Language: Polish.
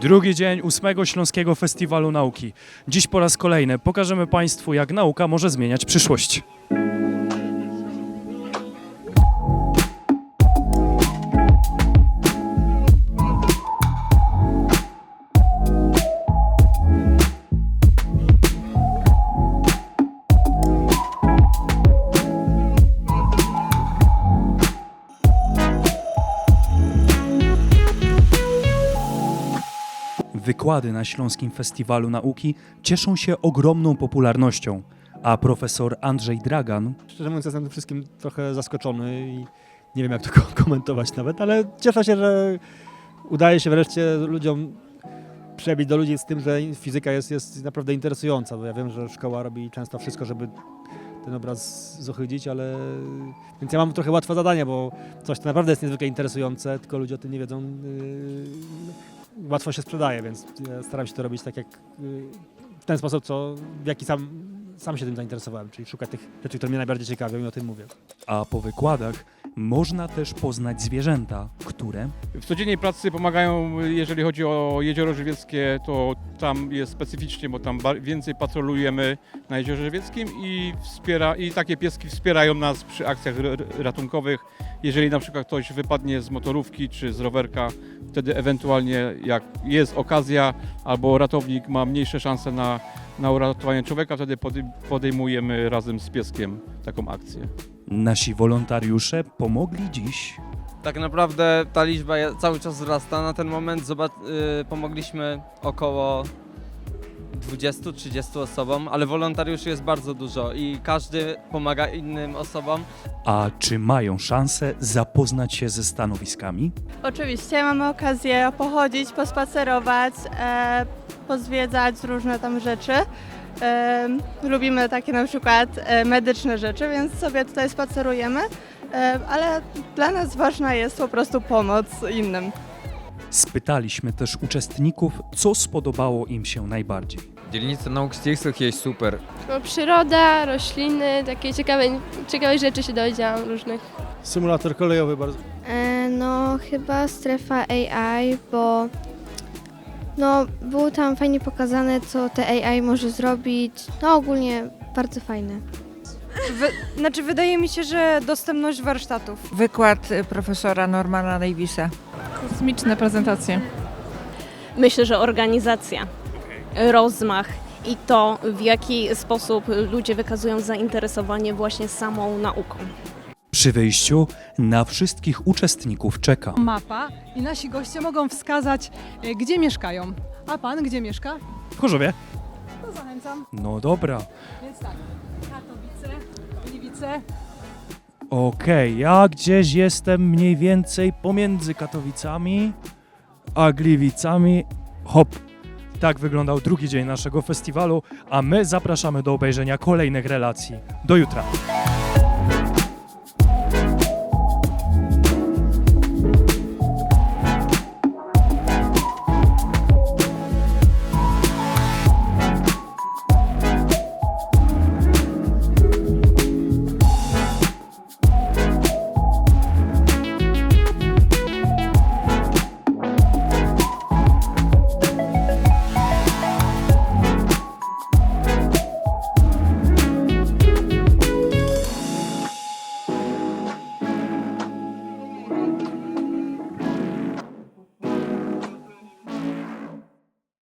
Drugi dzień ósmego Śląskiego Festiwalu Nauki. Dziś po raz kolejny pokażemy Państwu, jak nauka może zmieniać przyszłość. Wykłady na Śląskim Festiwalu Nauki cieszą się ogromną popularnością, a profesor Andrzej Dragan Szczerze mówiąc, jestem tym wszystkim trochę zaskoczony i nie wiem, jak to ko- komentować nawet, ale cieszę się, że udaje się wreszcie ludziom przebić do ludzi z tym, że fizyka jest, jest naprawdę interesująca, bo ja wiem, że szkoła robi często wszystko, żeby ten obraz zohydzić, ale... Więc ja mam trochę łatwe zadanie, bo coś to naprawdę jest niezwykle interesujące, tylko ludzie o tym nie wiedzą. Łatwo się sprzedaje, więc staram się to robić tak jak yy, w ten sposób, co, w jaki sam, sam się tym zainteresowałem, czyli szukać tych rzeczy, które mnie najbardziej ciekawią i o tym mówię. A po wykładach można też poznać zwierzęta, które W codziennej pracy pomagają, jeżeli chodzi o jezioro żywieckie, to tam jest specyficznie, bo tam więcej patrolujemy na jeziorze żywieckim i, wspiera, i takie pieski wspierają nas przy akcjach ratunkowych. Jeżeli na przykład ktoś wypadnie z motorówki czy z rowerka, wtedy ewentualnie jak jest okazja albo ratownik ma mniejsze szanse na, na uratowanie człowieka, wtedy podej- podejmujemy razem z pieskiem taką akcję. Nasi wolontariusze pomogli dziś Tak naprawdę ta liczba je- cały czas wzrasta. Na ten moment zobac- y, pomogliśmy około 20-30 osobom, ale wolontariuszy jest bardzo dużo i każdy pomaga innym osobom. A czy mają szansę zapoznać się ze stanowiskami? Oczywiście mamy okazję pochodzić, pospacerować, e, pozwiedzać różne tam rzeczy. E, lubimy takie na przykład e, medyczne rzeczy, więc sobie tutaj spacerujemy, e, ale dla nas ważna jest po prostu pomoc innym. Spytaliśmy też uczestników, co spodobało im się najbardziej. Dzielnica nauk ścisłych jest super. No, przyroda, rośliny, takie ciekawe, ciekawe rzeczy się dowiedziałam różnych. Symulator kolejowy bardzo. E, No, chyba strefa AI, bo no, było tam fajnie pokazane, co te AI może zrobić. No, ogólnie bardzo fajne. Znaczy, wydaje mi się, że dostępność warsztatów. Wykład y, profesora Normana Davisa. Kosmiczne prezentacje. Myślę, że organizacja, rozmach i to, w jaki sposób ludzie wykazują zainteresowanie właśnie samą nauką. Przy wyjściu na wszystkich uczestników czeka Mapa i nasi goście mogą wskazać, e, gdzie mieszkają. A pan gdzie mieszka? w Chorzowie. To zachęcam. No dobra. Więc tak, Katowice, Gliwice. Okej, ja gdzieś jestem mniej więcej pomiędzy Katowicami a Gliwicami. Hop. Tak wyglądał drugi dzień naszego festiwalu, a my zapraszamy do obejrzenia kolejnych relacji. Do jutra.